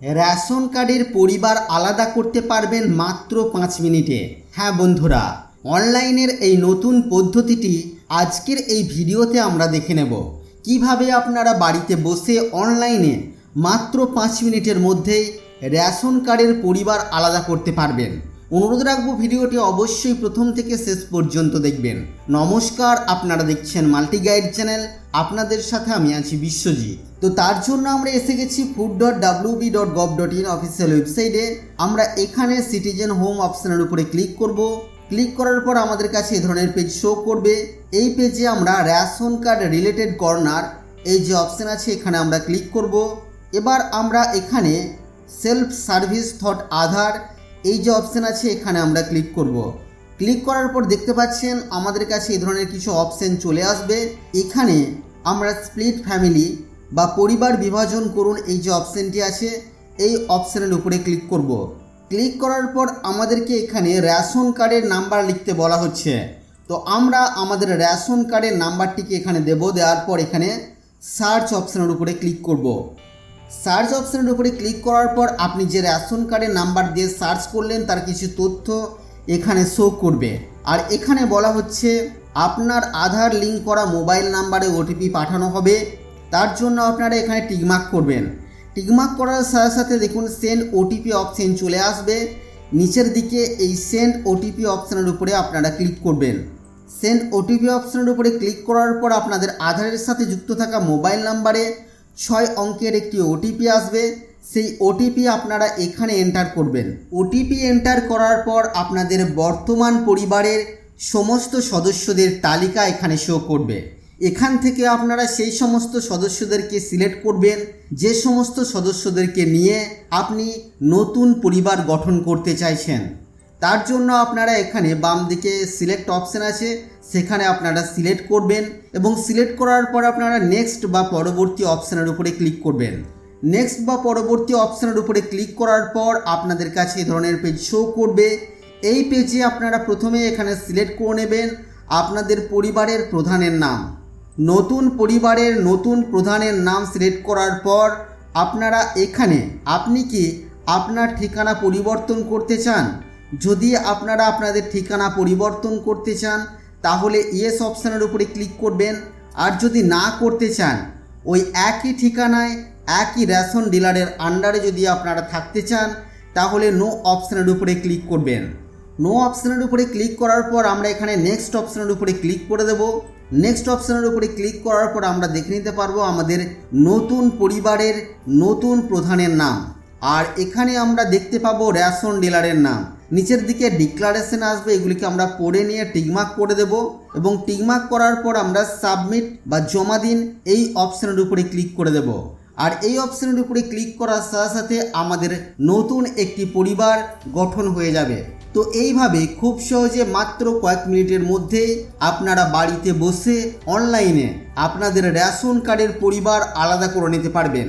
Ration কার্ডের পরিবার আলাদা করতে পারবেন মাত্র পাঁচ মিনিটে। হ্যাঁ বন্ধুরা, অনলাইনের এই নতুন পদ্ধতিটি আজকের এই ভিডিওতে আমরা দেখে নেব। কীভাবে আপনারা বাড়িতে বসে অনলাইনে মাত্র পাঁচ মিনিটের মধ্যেই রেশন কার্ডের পরিবার আলাদা করতে পারবেন? অনুরোধ রাখব ভিডিওটি অবশ্যই প্রথম থেকে শেষ পর্যন্ত দেখবেন। নমস্কার, আপনারা দেখছেন মাল্টি গাইড চ্যানেল। আপনাদের সাথে আমি আছি বিশ্বজিৎ। তো তার জন্য আমরা এসে গেছি food dot W B dot gov dot in official ওয়েবসাইটে আমরা এখানে সিটিজেন হোম অপশনের উপরে ক্লিক করব। ক্লিক করার পর আমাদের কাছে এই ধরনের পেজ শো করবে। এই পেজে আমরা রেশন কার্ড রিলেটেড কর্নার এই যে অপশন আছে, এখানে আমরা ক্লিক করব। এবার আমরা এখানে সেলফ সার্ভিস থট আধার এই যে অপশন আছে, এখানে আমরা ক্লিক করব। ক্লিক করার পর দেখতে পাচ্ছেন আমাদের কাছে এই ধরনের কিছু অপশন চলে আসবে। এখানে আমরা স্প্লিট ফ্যামিলি বা পরিবার বিভাজন করুন এই যে অপশনটি আছে, এই অপশানের উপরে ক্লিক করব। ক্লিক করার পর আমাদেরকে এখানে রেশন কার্ডের নাম্বার লিখতে বলা হচ্ছে। তো আমরা আমাদের রেশন কার্ডের নাম্বারটিকে এখানে দেব, দেওয়ার পর এখানে সার্চ অপশনের উপরে ক্লিক করব। সার্চ অপশানের উপরে ক্লিক করার পর আপনি যে রেশন কার্ডের নাম্বার দিয়ে সার্চ করলেন, তার কিছু তথ্য এখানে শো করবে। আর এখানে বলা হচ্ছে, আপনার আধার লিঙ্ক করা মোবাইল নাম্বারে ওটিপি পাঠানো হবে। তার জন্য আপনারা এখানে টিকমার্ক করবেন। টিকমার্ক করার সাথে সাথে দেখুন সেন্ড ওটিপি অপশন চলে আসবে। নিচের দিকে এই সেন্ড ওটিপি অপশানের উপরে আপনারা ক্লিক করবেন। সেন্ড ওটিপি অপশানের উপরে ক্লিক করার পর আপনাদের আধারের সাথে যুক্ত থাকা মোবাইল নাম্বারে ছয় অঙ্কের একটি ওটিপি আসবে। সেই ওটিপি আপনারা এখানে এন্টার করবেন। ওটিপি এন্টার করার পর আপনাদের বর্তমান পরিবারের সমস্ত সদস্যদের তালিকা এখানে শো করবে। এখান থেকে আপনারা সেই সমস্ত সদস্যদেরকে সিলেক্ট করবেন। যে সমস্ত সদস্যদেরকে নিয়ে আপনি নতুন পরিবার গঠন করতে চাইছেন। তার জন্য আপনারা এখানে বাম দিকে সিলেক্ট অপশান আছে, সেখানে আপনারা সিলেক্ট করবেন এবং সিলেক্ট করার পর আপনারা নেক্সট বা পরবর্তী অপশানের উপরে ক্লিক করবেন। নেক্সট বা পরবর্তী অপশানের উপরে ক্লিক করার পর আপনাদের কাছে এ ধরনের পেজ শো করবে। এই পেজে আপনারা প্রথমে এখানে সিলেক্ট করে নেবেন আপনাদের পরিবারের প্রধানের নাম। নতুন পরিবারের নতুন প্রধানের নাম সিলেক্ট করার পর আপনারা এখানে, আপনি কি আপনার ঠিকানা পরিবর্তন করতে চান? যদি আপনারা আপনাদের ঠিকানা পরিবর্তন করতে চান, তাহলে ইয়েস অপশানের উপরে ক্লিক করবেন। আর যদি না করতে চান, ওই একই ঠিকানায় একই রেশন ডিলারের আন্ডারে যদি আপনারা থাকতে চান, তাহলে নো অপশানের উপরে ক্লিক করবেন। নো অপশানের উপরে ক্লিক করার পর আমরা এখানে নেক্সট অপশানের উপরে ক্লিক করে দেব। নেক্সট অপশানের উপরে ক্লিক করার পর আমরা দেখে নিতে পারব আমাদের নতুন পরিবারের নতুন প্রধানের নাম। আর এখানে আমরা দেখতে পাবো রেশন ডিলারের নাম। নিচের দিকে ডিক্লারেশন আসবে, এগুলিকে আমরা পড়ে নিয়ে টিকমার্ক করে দেব এবং টিকমার্ক করার পর আমরা সাবমিট বা জমা দিন এই অপশানের উপরে ক্লিক করে দেব। আর এই অপশানের উপরে ক্লিক করার সাথে সাথে আমাদের নতুন একটি পরিবার গঠন হয়ে যাবে। তো এইভাবে খুব সহজে মাত্র কয়েক মিনিটের মধ্যেই আপনারা বাড়িতে বসে অনলাইনে আপনাদের রেশন কার্ডের পরিবার আলাদা করে নিতে পারবেন।